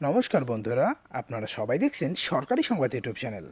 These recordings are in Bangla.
নমস্কার বন্ধুরা, আপনারা সবাই দেখছেন সরকারি সংবাদ ইউটিউব চ্যানেল।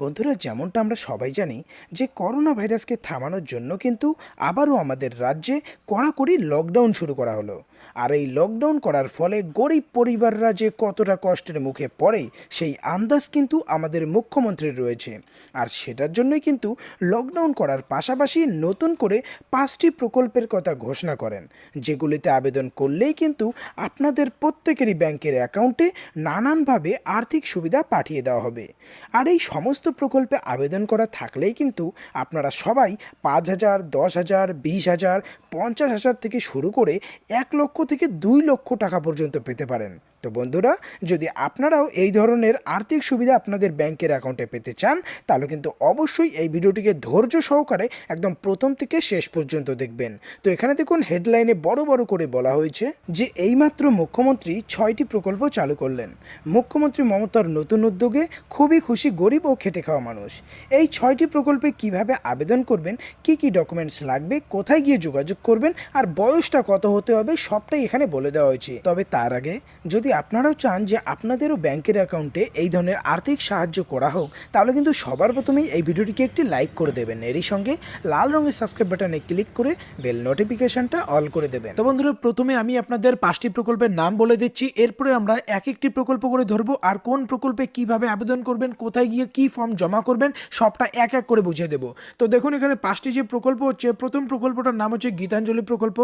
বন্ধুরা, যেমনটা আমরা সবাই জানি যে করোনা ভাইরাসকে থামানোর জন্য কিন্তু আবারও আমাদের রাজ্যে কড়াকড়ি লকডাউন শুরু করা হলো। আর এই লকডাউন করার ফলে গরিব পরিবাররা যে কতটা কষ্টের মুখে পড়ে, সেই আন্দাজ কিন্তু আমাদের মুখ্যমন্ত্রীর রয়েছে। আর সেটার জন্যই কিন্তু লকডাউন করার পাশাপাশি নতুন করে পাঁচটি প্রকল্পের কথা ঘোষণা করেন, যেগুলিতে আবেদন করলেই কিন্তু আপনাদের প্রত্যেকেরই ব্যাংকের অ্যাকাউন্টে নানানভাবে আর্থিক সুবিধা পাঠিয়ে দেওয়া হবে। আর এই সমস্ত প্রকল্পে আবেদন করা থাকলেই কিন্তু আপনারা সবাই পাঁচ হাজার, দশ হাজার, বিশ হাজার, পঞ্চাশ হাজার থেকে শুরু করে এক লক্ষ থেকে দুই লক্ষ টাকা পর্যন্ত পেতে পারেন। তো বন্ধুরা, যদি আপনারাও এই ধরনের আর্থিক সুবিধা আপনাদের ব্যাংকের অ্যাকাউন্টে পেতে চান, তাহলে কিন্তু অবশ্যই এই ভিডিওটিকে ধৈর্য সহকারে একদম প্রথম থেকে শেষ পর্যন্ত দেখবেন। তো এখানে দেখুন, হেডলাইনে বড় বড় করে বলা হয়েছে যে, এইমাত্র মুখ্যমন্ত্রী ছয়টি প্রকল্প চালু করলেন। মুখ্যমন্ত্রী মমতার নতুন উদ্যোগে খুবই খুশি গরিব ও খেটে খাওয়া মানুষ। এই ছয়টি প্রকল্পে কীভাবে আবেদন করবেন, কি কি ডকুমেন্টস লাগবে, কোথায় গিয়ে যোগাযোগ করবেন, আর বয়সটা কত হতে হবে, সবটাই এখানে বলে দেওয়া হয়েছে। তবে তার আগে, যদি আপনারাও চান যে আপনাদেরও ব্যাংকের অ্যাকাউন্টে এই ধরনের আর্থিক সাহায্য করা হোক, তাহলে কিন্তু সবার প্রথমেই এই ভিডিওটিকে একটি লাইক করে দেবেন। এরই সঙ্গে লাল রঙের সাবস্ক্রাইব বাটনে ক্লিক করে বেল নোটিফিকেশনটা অল করে দেবেন। তো বন্ধুরা, প্রথমে আমি আপনাদের পাঁচটি প্রকল্পের নাম বলে দিচ্ছি। এরপরে আমরা এক একটি প্রকল্প করে ধরবো আর কোন প্রকল্পে কীভাবে আবেদন করবেন, কোথায় গিয়ে কি ফর্ম জমা করবেন, সবটা এক এক করে বুঝিয়ে দেবো। তো দেখুন, এখানে পাঁচটি যে প্রকল্প হচ্ছে, প্রথম প্রকল্পটার নাম হচ্ছে গীতাঞ্জলি প্রকল্প,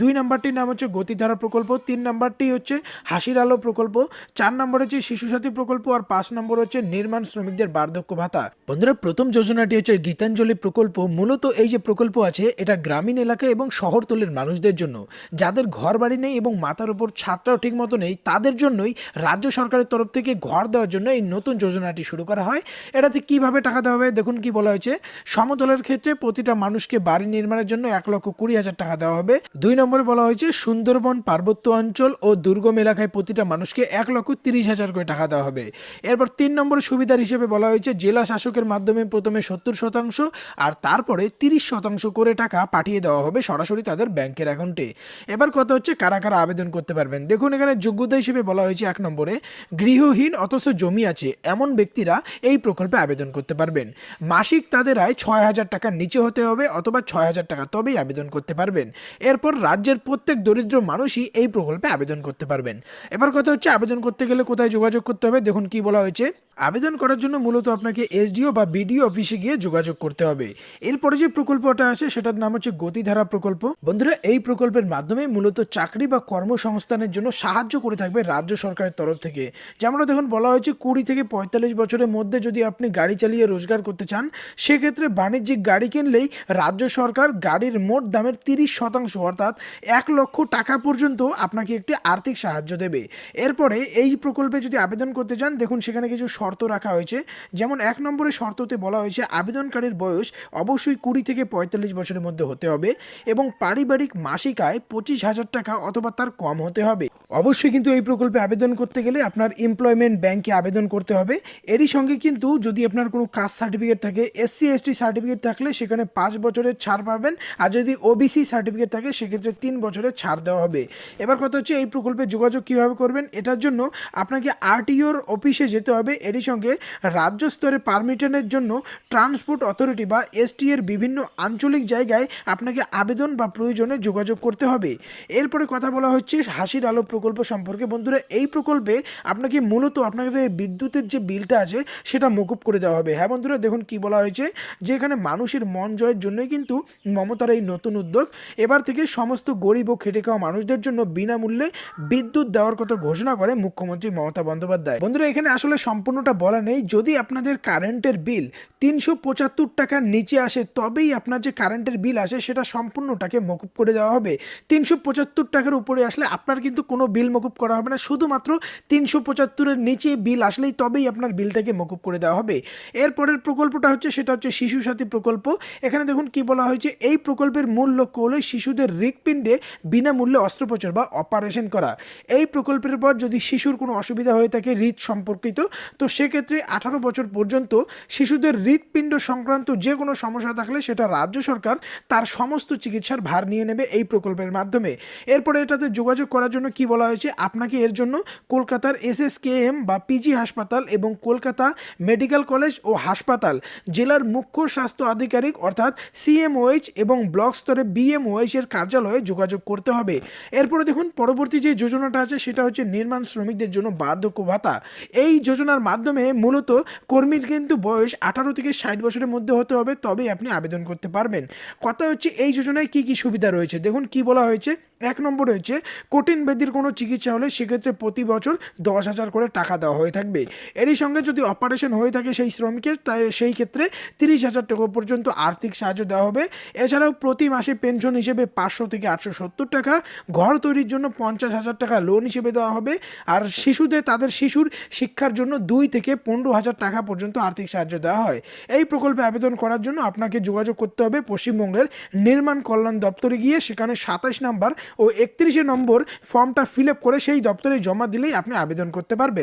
দুই নাম্বারটির নাম হচ্ছে গতিধারা প্রকল্প, তিন নাম্বারটি হচ্ছে হাসির আলো প্রকল্প, চার নম্বর হচ্ছে শিশু সাথী প্রকল্প আর পাঁচ নম্বর হচ্ছে নির্মাণ শ্রমিকদের বার্ধক্য ভাতা। বন্ধুরা, প্রথম যোজনাটি হচ্ছে গীতাঞ্জলি প্রকল্প। মূলত এই যে প্রকল্প আছে, এটা গ্রামীণ এলাকা এবং শহরতলির মানুষদের জন্য। যাদের ঘর বাড়ি নেই এবং মাথার উপর ছাদটাও ঠিক মতো নেই, তাদের জন্যই রাজ্য সরকারের তরফ থেকে ঘর দেওয়ার জন্য এই নতুন যোজনাটি শুরু করা হয়। এটাতে কীভাবে টাকা দেওয়া হবে দেখুন কি বলা হয়েছে। সমতলের ক্ষেত্রে প্রতিটা মানুষকে বাড়ি নির্মাণের জন্য এক লক্ষ কুড়ি হাজার টাকা দেওয়া হবে। দুই নম্বরে বলা হয়েছে, সুন্দরবন পার্বত্য অঞ্চল ও দুর্গম এলাকায় প্রতিটা মানুষকে এক লক্ষ তিরিশ হাজার করে টাকা দেওয়া হবে। এরপর তিন নম্বর সুবিধার হিসেবে বলা হয়েছে, জেলা শাসকের মাধ্যমে প্রথমে সত্তর শতাংশ আর তারপরে তিরিশ শতাংশ করে টাকা পাঠিয়ে দেওয়া হবে সরাসরি তাদের ব্যাংকের অ্যাকাউন্টে। এবার কথা হচ্ছে, কারা কারা আবেদন করতে পারবেন? দেখুন, এখানে যোগ্যতা হিসেবে বলা হয়েছে এক নম্বরে, গৃহহীন অথচ জমি আছে, এমন ব্যক্তিরা এই প্রকল্পে আবেদন করতে পারবেন। মাসিক তাদের আয় ছয় হাজার টাকার নিচে হতে হবে অথবা ছয় হাজার টাকা তবেই আবেদন করতে পারবেন। এরপর রাজ্যের প্রত্যেক দরিদ্র মানুষই এই প্রকল্পে আবেদন করতে পারবেন। এবার কথা হচ্ছে আবেদন করতে গেলে কোথায় যোগাযোগ করতে হবে? দেখুন কি বলা হয়েছে। আবেদন করার জন্য মূলত আপনাকে এসডিও বা বিডিও অফিসে গিয়ে যোগাযোগ করতে হবে। এরপরে যে প্রকল্পটা আছে, সেটার নাম হচ্ছে গতিধারা প্রকল্প। বন্ধুরা, এই প্রকল্পের মাধ্যমে মূলত চাকরি বা কর্মসংস্থানের জন্য সাহায্য করে থাকবে রাজ্য সরকারের তরফ থেকে। যেমনটা দেখুন, বলা হয়েছে কুড়ি থেকে পঁয়তাল্লিশ বছরের মধ্যে যদি আপনি গাড়ি চালিয়ে রোজগার করতে চান, সেক্ষেত্রে বাণিজ্যিক গাড়ি কিনলেই রাজ্য সরকার গাড়ির মোট দামের তিরিশ শতাংশ, অর্থাৎ এক লক্ষ টাকা পর্যন্ত আপনাকে একটি আর্থিক সাহায্য দেবে। এরপরে এই প্রকল্পে যদি আবেদন করতে যান, দেখুন সেখানে কিছু শর্ত রাখা হয়েছে। যেমন এক নম্বরে শর্ততে বলা হয়েছে, আবেদনকারীর বয়স অবশ্যই কুড়ি থেকে পঁয়তাল্লিশ বছরের মধ্যে হতে হবে এবং পারিবারিক মাসিক আয় পঁচিশ হাজার টাকা অথবা তার কম হতে হবে। অবশ্যই কিন্তু এই প্রকল্পে আবেদন করতে গেলে আপনার এমপ্লয়মেন্ট ব্যাংকে আবেদন করতে হবে। এরই সঙ্গে কিন্তু যদি আপনার কোনো কাস্ট সার্টিফিকেট থাকে এসসি এসটি সার্টিফিকেট থাকলে সেখানে পাঁচ বছরের ছাড় পাবেন আর যদি ওবিসি সার্টিফিকেট থাকে, সেক্ষেত্রে তিন বছরের ছাড় দেওয়া হবে। এবার কথা হচ্ছে এই প্রকল্পে যোগাযোগ কীভাবে করবেন, এটার জন্য আপনাকে আরটিওর অফিসে যেতে হবে। এরই সঙ্গে রাজ্য স্তরে পারমিশনের জন্য ট্রান্সপোর্ট অথরিটি বা এসটি এর বিভিন্ন আঞ্চলিক জায়গায় আপনাকে আবেদন বা প্রয়োজনে যোগাযোগ করতে হবে। এরপরে কথা বলা হচ্ছে হাসির আলো প্রকল্প সম্পর্কে। বন্ধুরা, এই প্রকল্পে আপনাকে মূলত আপনাদের বিদ্যুতের যে বিলটা আছে, সেটা মকুব করে দেওয়া হবে। হ্যাঁ বন্ধুরা, দেখুন কি বলা হয়েছে, যে এখানে মানুষের মন জয়ের জন্যই কিন্তু মমতার এই নতুন উদ্যোগ। এবার থেকে সমস্ত গরিব ও খেটে খাওয়া মানুষদের জন্য বিনামূল্যে বিদ্যুৎ দেওয়ার কথা ঘোষণা করে মুখ্যমন্ত্রী মমতা বন্দ্যোপাধ্যায়। বন্ধুরা, এখানে আসলে সম্পূর্ণটা বলা নেই। যদি আপনাদের কারেন্টের বিল তিনশো পঁচাত্তর টাকার নিচে আসে, তবেই আপনার যে কারেন্টের বিল আসে, সেটা সম্পূর্ণটাকে মকুব করে দেওয়া হবে। তিনশো পঁচাত্তর টাকার উপরে আসলে আপনার কিন্তু কোনো বিল মকুব করা হবে না। শুধুমাত্র তিনশো পঁচাত্তরের নিচে বিল আসলেই তবেই আপনার বিলটাকে মকুব করে দেওয়া হবে। এরপরের প্রকল্পটা হচ্ছে, সেটা হচ্ছে শিশু সাথী প্রকল্প। এখানে দেখুন কি বলা হয়েছে, এই প্রকল্পের মূল লক্ষ্য হলো শিশুদের হৃৎপিণ্ডে বিনামূল্যে অস্ত্রোপচার বা অপারেশন করা। এই প্রকল্পের পর যদি শিশুর কোনো অসুবিধা হয়ে থাকে হৃদ সম্পর্কিত, তো সেক্ষেত্রে আঠারো বছর পর্যন্ত শিশুদের হৃৎপিণ্ড সংক্রান্ত যে কোনো সমস্যা থাকলে সেটা রাজ্য সরকার তার সমস্ত চিকিৎসার ভার নিয়ে নেবে এই প্রকল্পের মাধ্যমে। এরপরে এটাতে যোগাযোগ করার জন্য কি বলা হয়েছে, আপনাকে এর জন্য কলকাতার এসএসকেএম বা পিজি হাসপাতাল এবং কলকাতা মেডিকেল কলেজ ও হাসপাতাল, জেলার মুখ্য স্বাস্থ্য আধিকারিক অর্থাৎ সিএমওএইচ এবং ব্লক স্তরে বিএমওএইচ এর কার্যালয়ে যোগাযোগ করতে হবে। এরপরে দেখুন, পরবর্তী যে যোজনাটা আছে, সেটা হচ্ছে নির্মাণ শ্রমিকদের জন্য বার্ধক্য ভাতা। এই যোজনার মাধ্যমে মূলত কর্মীর কিন্তু বয়স আঠারো থেকে ষাট বছরের মধ্যে হতে হবে, তবেই আপনি আবেদন করতে পারবেন। কথা হচ্ছে, এই যোজনায় কি কি সুবিধা রয়েছে? দেখুন, কি বলা হয়েছে? এক নম্বর হয়েছে কঠিন ব্যাধির কোনো চিকিৎসা হলে সেক্ষেত্রে প্রতি বছর দশ হাজার করে টাকা দেওয়া হয়ে থাকবে। এরই সঙ্গে যদি অপারেশন হয়ে থাকে সেই শ্রমিকের, তাই সেই ক্ষেত্রে তিরিশ হাজার টাকা পর্যন্ত আর্থিক সাহায্য দেওয়া হবে। এছাড়াও প্রতি মাসে পেনশন হিসেবে পাঁচশো থেকে আটশো সত্তর টাকা, ঘর তৈরির জন্য পঞ্চাশ হাজার টাকা লোন হিসেবে দেওয়া হবে। আর শিশুদের, তাদের শিশুর শিক্ষার জন্য দুই থেকে পনেরো হাজার টাকা পর্যন্ত আর্থিক সাহায্য দেওয়া হয়। এই প্রকল্পে আবেদন করার জন্য আপনাকে যোগাযোগ করতে হবে পশ্চিমবঙ্গের নির্মাণ কল্যাণ দপ্তরে গিয়ে, সেখানে সাতাশ নাম্বার ও একত্রিশে নম্বর ফর্মটা ফিল করে সেই দপ্তরে জমা দিলেই আপনি আবেদন করতে পারবেন।